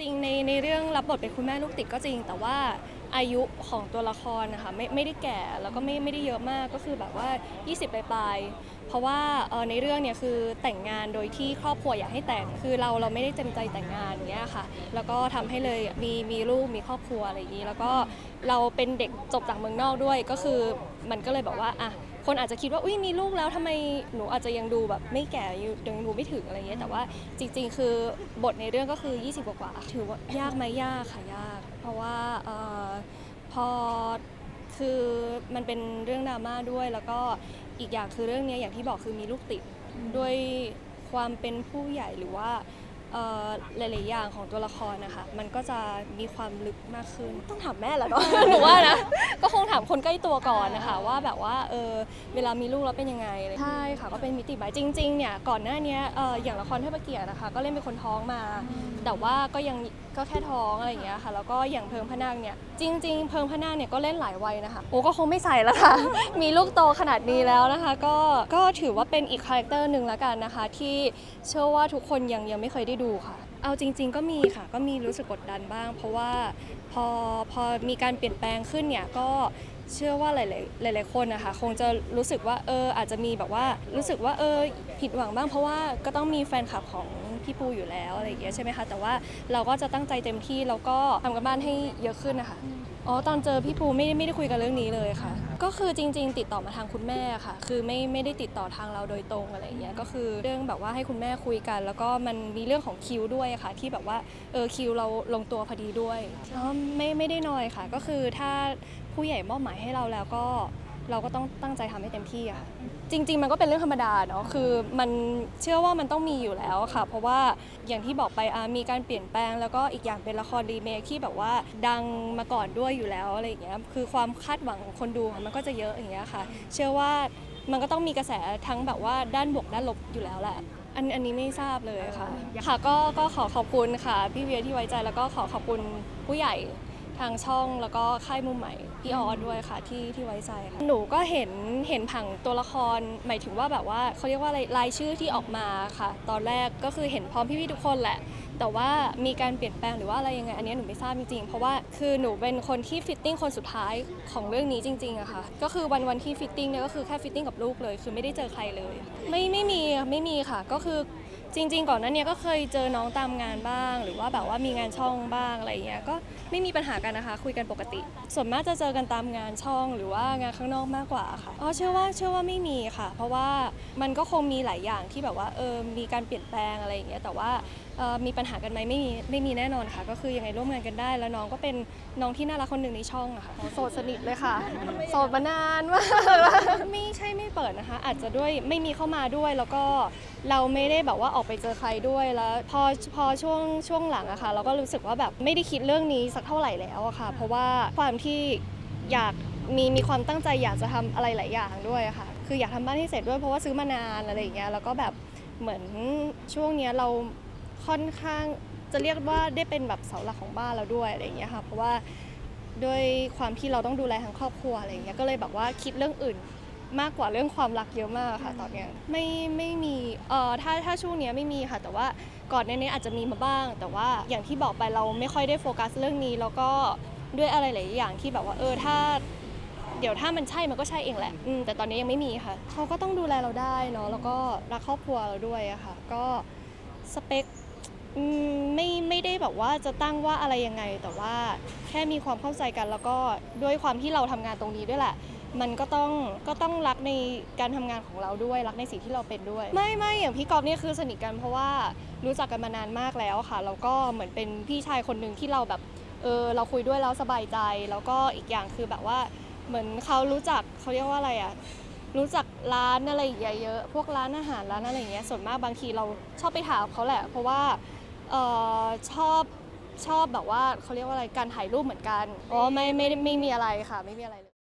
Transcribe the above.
ริงๆในในเรื่องรับบทเป็นคุณแม่ลูกติดก็จริง แต่ว่าอายุของตัวละครนะคะไม่ไม่ได้แก่แล้วก็ไม่ไม่ได้เยอะมากก็คือแบบว่า 20 ปลายๆเพราะว่าเอ่อในเรื่องเนี่ยคือแต่งงานโดยที่ครอบครัวอยากให้แต่งคือเราเราไม่ได้เต็มใจแต่งงานอย่างเงี้ยค่ะ แล้วก็ทำให้เลยมีมีลูกมีครอบครัวอะไรอย่างนี้ แล้วก็เราเป็นเด็กจบจากเมืองนอกด้วยก็คือมันก็เลยแบบว่าอะ คนอาจจะคิดว่าอุ้ยมีลูกแล้วทำไมหนูอาจจะยังดูแบบไม่แก่อยู่ยังดูไม่ถึงอะไรเงี้ยแต่ว่าจริง ๆ คือบทในเรื่องก็คือ 20 กว่าๆถือว่ายากไหมยากค่ะยาก เพราะว่าเอ่อพอคือมันเป็นเรื่องดราม่าด้วย แล้วก็อีกอย่างคือเรื่องเนี้ยอย่างที่บอกคือมีลูกติดด้วยความเป็นผู้ใหญ่หรือว่าเอ่อ หลายๆอย่างของตัวละครนะคะ มันก็จะมีความลึกมากขึ้น ต้องถามแม่แหละเนาะ หนูว่านะ ก็คงถามคนใกล้ตัวก่อนนะคะ ว่าแบบว่าเออเวลามีลูกแล้วเป็นยังไงอะไรใช่ค่ะก็เป็นมิติใหม่จริงๆเนี่ยก่อนหน้าเนี้ยเอออย่างละครเทพเกียรตินะคะ ก็เล่นเป็นคนท้องมา แต่ว่าก็ยังก็แค่ท้องอะไรอย่างเงี้ยค่ะ แล้วก็อย่างเพิงพระนางเนี่ยจริง ๆ เพิงพระนางเนี่ยก็เล่นหลายวัยนะคะโอ้ก็คงไม่ใส่แล้วค่ะ มีลูกโตขนาดนี้แล้วนะคะ ก็ก็ถือว่าเป็นอีกคาแรคเตอร์หนึ่งแล้วกันนะคะ ที่เชื่อว่าทุกคนยังยังไม่เคยได้ดูค่ะ เอาจริง ๆ ก็มีค่ะ ก็มีรู้สึกกดดันบ้าง เพราะว่าพอพอมีการเปลี่ยนแปลงขึ้นเนี่ยก็เชื่อว่าหลายๆหลาย ๆ คนนะคะคงจะรู้สึกว่าเอออาจจะมีแบบว่ารู้สึกว่าเออผิดหวังบ้าง เพราะว่าก็ต้องมีแฟนคลับของพี่ปูอยู่แล้วอะไรอย่างเงี้ยใช่ไหมคะแต่ว่าเราก็จะตั้งใจเต็มที่แล้วก็ทำกันบ้านให้เยอะขึ้นนะคะ อ๋อตอนเจอพี่ปูไม่ไม่ได้คุยกันเรื่องนี้เลยค่ะ ก็คือจริง ๆ ติดต่อมาทางคุณแม่ค่ะ คือไม่ไม่ได้ติดต่อทางเราโดยตรงอะไรอย่างเงี้ยก็คือเรื่องแบบว่าให้คุณแม่คุยกัน แล้วก็มันมีเรื่องของคิวด้วยค่ะ ที่แบบว่าเออคิวเราลงตัวพอดีด้วยอ๋อไม่ไม่ได้น้อยค่ะ ก็คือถ้าผู้ใหญ่มอบหมายให้เราแล้วก็ เราก็ต้องตั้งใจทำให้เต็มที่อะค่ะ จริง ๆ มันก็เป็นเรื่องธรรมดาเนาะคือมันเชื่อว่ามันต้องมีอยู่แล้วค่ะ เพราะว่าอย่างที่บอกไปอะมีการเปลี่ยนแปลง แล้วก็อีกอย่างเป็นละครรีเมคที่แบบว่าดังมาก่อนด้วยอยู่แล้วอะไรอย่างเงี้ยคือความคาดหวังของคนดูมันก็จะเยอะอย่างเงี้ยค่ะ เชื่อว่ามันก็ต้องมีกระแสทั้งแบบว่าด้านบวกด้านลบอยู่แล้วแหละอันอันนี้ไม่ทราบเลยค่ะ ค่ะก็ก็ขอขอบคุณค่ะ พี่เวียที่ไว้ใจแล้วก็ขอขอบคุณผู้ใหญ่ ทางช่องแล้วก็ค่ายมุมใหม่พี่ออสด้วยค่ะที่ที่ไว้ใจค่ะหนูก็เห็นเห็นผังตัวละครหมายถึงว่าแบบว่าเขาเรียกว่าอะไรรายชื่อที่ออกมาค่ะ ตอนแรกก็คือเห็นพร้อมพี่ๆทุกคนแหละ แต่ว่ามีการเปลี่ยนแปลงหรือว่าอะไรยังไงอันนี้หนูไม่ทราบจริงๆเพราะว่าคือหนูเป็นคนที่ฟิตติ้งคนสุดท้ายของเรื่องนี้จริงๆอะค่ะก็คือวันวันที่ฟิตติ้งเนี่ยก็คือแค่ฟิตติ้งกับลูกเลย คือไม่ได้เจอใครเลย ไม่ไม่มีไม่มีค่ะก็คือ จริง ๆ ก่อนหนั้นเนี่ยก็เคยเจอน้องตามงานบ้าง หรือว่าแบบว่ามีงานช่องบ้างอะไรเงี้ยก็ไม่มีปัญหากันนะคะ คุยกันปกติ ส่วนมากจะเจอกันตามงานช่องหรือว่างานข้างนอกมากกว่าค่ะอ๋อเชื่อว่าเชื่อว่าไม่มีค่ะ เพราะว่ามันก็คงมีหลายอย่างที่แบบว่าเออมีการเปลี่ยนแปลงอะไรอย่างเงี้ยแต่ว่า มีปัญหากันไหมไม่มีไม่มีแน่นอนค่ะ ก็คือยังไงร่วมงานกันได้ แล้วน้องก็เป็นน้องที่น่ารักคนหนึ่งในช่องอะค่ะอ๋อโสดสนิทเลยค่ะ โสดมานานมากไม่ใช่ไม่เปิดนะคะ อาจจะด้วยไม่มีเข้ามาด้วยแล้วก็เราไม่ได้แบบว่าออกไปเจอใครด้วยแล้วพอพอช่วงช่วงหลังอะค่ะ เราก็รู้สึกว่าแบบไม่ได้คิดเรื่องนี้สักเท่าไหร่แล้วอะค่ะ เพราะว่าความที่อยากมีมีความตั้งใจอยากจะทำอะไรหลายอย่างด้วยอะค่ะ คืออยากทำบ้านให้เสร็จด้วยเพราะว่าซื้อมานานอะไรอย่างเงี้ยแล้วก็แบบเหมือนช่วงเนี้ยเรา ค่อนข้างจะเรียกว่าได้เป็นแบบเสาหลักของบ้านเราด้วยอะไรอย่างเงี้ยค่ะเพราะว่าด้วยความที่เราต้องดูแลทั้งครอบครัวอะไรอย่างเงี้ยก็เลยแบบว่าคิดเรื่องอื่นมากกว่าเรื่องความรักเยอะมากค่ะตอนเนี้ยไม่ไม่มีเอ่อถ้าถ้าช่วงเนี้ยไม่มีค่ะ แต่ว่าก่อนหน้านี้อาจจะมีมาบ้าง แต่ว่าอย่างที่บอกไปเราไม่ค่อยได้โฟกัสเรื่องนี้ แล้วก็ด้วยอะไรหลายอย่างที่แบบว่าเออถ้า เดี๋ยวถ้ามันใช่มันก็ใช่เองแหละอืมแต่ตอนนี้ยังไม่มีค่ะเขาก็ต้องดูแลเราได้เนาะแล้วก็รักครอบครัวเราด้วยอะค่ะ ก็สเปค อืมไม่ไม่ได้แบบว่าจะตั้งว่าอะไรยังไง แต่ว่าแค่มีความเข้าใจกัน แล้วก็ด้วยความที่เราทำงานตรงนี้ด้วยแหละ มันก็ต้องก็ต้องรักในการทำงานของเราด้วยรักในสิ่งที่เราเป็นด้วย ไม่ไม่อย่างพี่กอฟเนี่ยคือสนิทกันเพราะว่ารู้จักกันมานานมากแล้วค่ะแล้วก็เหมือนเป็นพี่ชายคนหนึ่งที่เราแบบเออเราคุยด้วยแล้วสบายใจ แล้วก็อีกอย่างคือแบบว่าเหมือนเขารู้จักเขาเรียกว่าอะไรอะรู้จักร้านอะไรอย่างเงี้ยเยอะพวกร้านอาหารร้านอะไรอย่างเงี้ยส่วนมากบางทีเราชอบไปถามเขาแหละ เพราะว่า เออชอบชอบแบบว่าเขาเรียกว่าอะไรการถ่ายรูปเหมือนกันอ๋อไม่ไม่ไม่ไม่มีอะไรค่ะ ไม่มีอะไรเลย